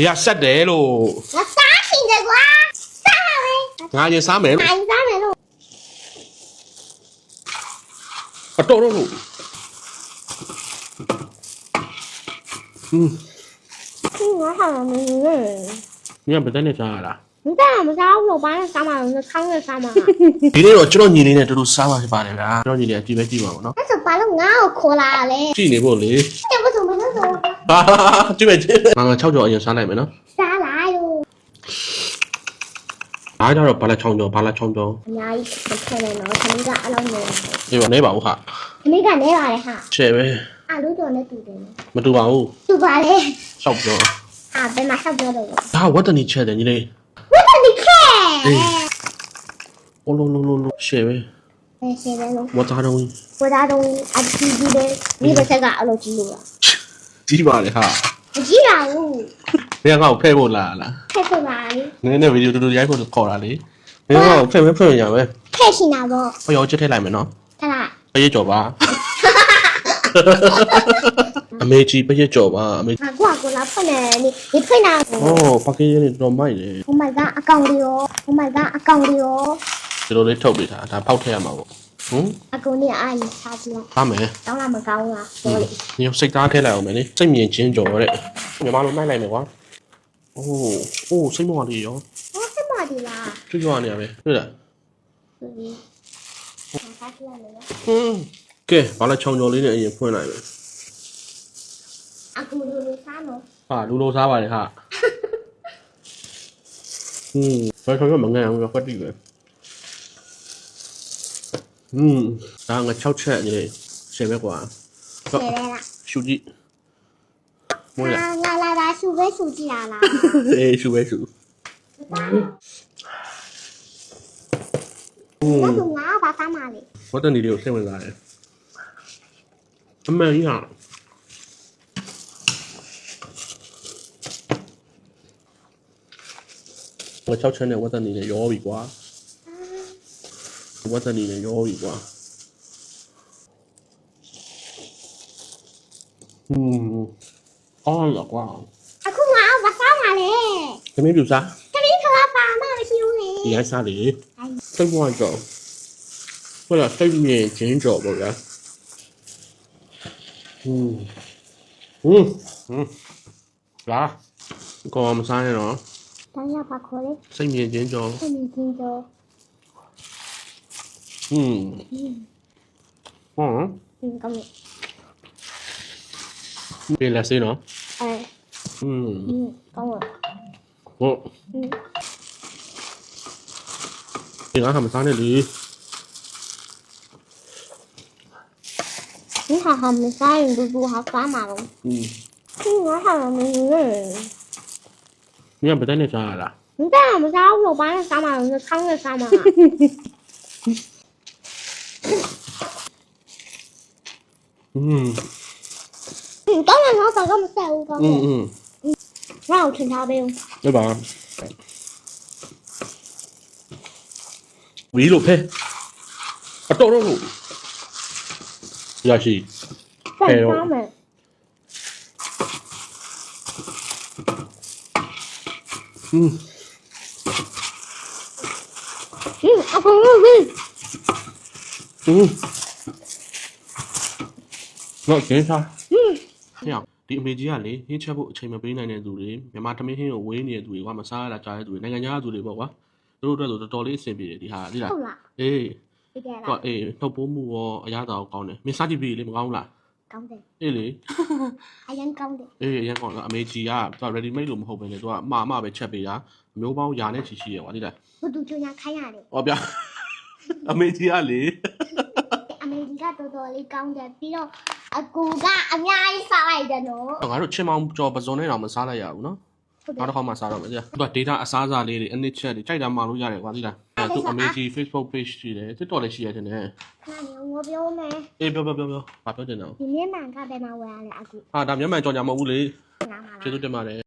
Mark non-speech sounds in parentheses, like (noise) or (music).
ဒီကဆက်တယ်လို့ငါစားရှင်တယ်ကွာစားပါမယ်ငါရင်စားမယ်လို့နိုင်စားမယ်လို့အတော်တော့လို့อืมဒီငါဟာမင်းလေညဘယ်တန်းနဲ့စားရလားမစားမစားဘူးလို့ဘာနဲ့စားမှာလဲခေါင်းနဲ့စားမှာဒီနေ့တော့ကျွန်တော်ညီလေးနဲ့တူတူစားပါဖြစ်ပါတယ်ဗျာကျွန်တော်ညီလေးအကြည့်ပဲကြည့်ပါဦးနော်အဲ့ဆိုဘာလို့ငါ့ကိုခေါ်လာလဲကြည့်နေဖို့လေတဲ့ဘုဆိုမလို့ဆို ဟာကြည့်ပဲကြည့်ငါငါ6ကြော်အရင်စားလိုက်မယ်နော်စားလာလို့အားကြတော့ဘာလာ6ကြော်ဘာလာ6ကြော်အများကြီးမခဲနဲ့နော်ခမီးကအလုံးနေအေးပါနေပါဦးဟာခမီးကနေပါလေဟာချဲ့ပဲအလူတော်နဲ့တူတယ်နော်မတူပါဘူးတူပါလေ6ကြော်အာဘယ်မှာဆောက်ပြောတော့လဲဒါဝတ်တနီချဲ့တယ်ညီလေးဝတ်တယ်ခဲအေးအိုးလုံးလုံးလုံးလုံးရှယ်ပဲအဲရှင်တယ်လို့ဝတ်သားတော့ဝသားတော့အတီးကြီးတယ်ဒီတစ်ချ က်ကအလုပ်ကြီးလို့လားကြီးပါလေဟာမကြီးပါဘူးဘယ်ကောင်ဖဲ့ဖို့လာလားဖက်ဆိုပါလေနည်းနည်းဗီဒီယိုတူတူရိုက်ဖို့ခေါ်တာလေဘယ်ကောင်ဖဲ့မဲဖဲ့ရမယ်ဖက်ရှင်တာပေါ့ဖျော်ချက်ထည့်လိုက်မယ်နော်ခလားပရိတ်ကြော်ပါ အမေကြီးပရိတ်ကြော်ပါအမေငါကွာကိုလာဖွင့်နေနေဒီဖွင့်တာကိုအော်ပါကင်းလေးတော်မိုက်လေ Oh my god အကောင်လေးရော Oh my god အကောင်လေးရော ဒီလိုလေးထုတ်ပေးတာဒါဖောက်ထည့်ရမှာပေါ့ ဟမ်အကောင်လေးအားကြီးစားကြည့်လိုက်သားမယ်တောင်းလာမကောင်းလားပြောလေညစိတ်သားထည့်လိုက်အောင်မယ်လေစိတ်မြင်ချင်းကြော်တဲ့ညီမလိုနိုင်လိုက်မယ်ကွာအိုးအိုးစိတ်မောလေးရောဟောစမဒီလားကျွတ်ကျွတ်နေရပဲတွေ့လားဒီစားကြည့်လိုက်နော်ဟင်းကဲဘာလဲခြုံကြော်လေးနဲ့အရင်ဖွင့်လိုက်မယ်အကူလူလူစားနော်ဟာလူလိုစားပါလေဟာဟင်းဘယ်ဆိုတော့မငန်အောင်တော့ကွက်တိပဲ ဟင်းဒါငါ6ချက်နေရှယ်ပဲကွာဆယ်ရဲလားရှူကြည့်မွေးလားငါလာတာရှူပဲရှူကြည့်ရလားအေးရှူပဲရှူဟင်းဒါဆိုငါဘာစားမှာလဲဝတ်တန်ဒီလေးကိုစိတ်ဝင်စားတယ်အမှန်ကြီးဟာငါ6ချက်နဲ့ဝတ်တန်ဒီလေးရောပြီကွာ ဝတ်တန်ဒီလေးရောပြီကွာဟင်းအော်လောက်ကွာအခုငါဘာစားမှာလဲသမီးပြူစားတမီးခလာပါမမရှိဘူးလေဒီရိုက်စားလေစိတ်ဝါကြောဟုတ်လားစိတ်မြင်ချင်းကြောပေါ့ဗျာဟင်းဟင်းဟင်းလာကောမစားရတော့တောင်းရပါခေါ်လေစိတ်မြင်ချင်းကြောဆင်းနေချင်းတော့ဟင်းဟောဒီကောင်း Ừ. うん。うん。うん、ごめん。Đi ừ, là xí nữa à. ừ. ừ Con rồi Ủa ừ. Thì nó hầm sao này đi Nó hầm hầm sao thì đu đu hấp cá mà không Ừ Nó hầm hầm này Nhưng mà bên này sao là Chúng ta làm sao rồi bán sao mà không là sao mà (laughs) 嘛？你看着干嘛？ ဟင်း 你当然要找个么赛物高 อืมอืม 让我听他呗。 ဟုတ်ပါဝီလို့ဖဲအတော်တော့လို့ရရှိ 在哎呦他们。 อืม 嗯，阿公，嗯 อืม တော့ရှင်းစားဟင်းဟင်းဒီအမေကြီးကလေဟင်းချက်ဖို့အချိန်မပေးနိုင်တဲ့သူတွေမြန်မာတမင်းဟင်းကိုဝေးနေတဲ့သူတွေကမစားရတာကြားတဲ့သူတွေနိုင်ငံခြားသူတွေပေါ့ကွာသူတို့အတွက်ဆိုတော်တော်လေးအဆင်ပြေတယ်ဒီဟာဒီလားအေးကွာအေးထုတ်ပိုးမှုရောအရသာရောကောင်းတယ်မင်းစားကြည့်ပြီလေမကောင်းဘူးလားကောင်းတယ်အေးလေအရင်ကောင်းတယ်အေးအရင်ကောင်းတော့အမေကြီးကသူက ready made လို့မဟုတ်ဘဲနဲ့သူကအမှားအမှားပဲချက်ပေးတာမျိုးပေါင်းရာနဲ့ချီရှိရကွာဒီလားဘသူကျညာခိုင်းရတယ်ဟောဗျာအမေကြီးကလေအမေကြီးကတော်တော်လေးကောင်းတယ်ပြီးတော့ အကူကအများကြီးစားလိုက်တယ်နော်ငါတို့ချင်းမောင်ကြော်ပစုံနဲ့တော့မစားလိုက်ရဘူးနော်ဟုတ်တယ်နောက်တစ်ခါမှစားတော့မယ်ကြာသူက data အစားအစာလေးတွေအနစ်ချက်တွေကြိုက်တာမှလို့ရတယ်ကွာသိလားအဲသူအမေကြီး Facebook page ရှိတယ် TikTok လည်းရှိရတယ်နဲ့ခဏနေငိုပြောမယ်အေးပြောပြောပြောပြောဘာပြောတင်တော့ဒီနေ့မှန်ကဘယ်မှာဝယ်ရလဲအကူဟာဒါမျက်မှန်ကြော်ကြမဟုတ်ဘူးလေငါမှာကျေးဇူးတင်ပါတယ်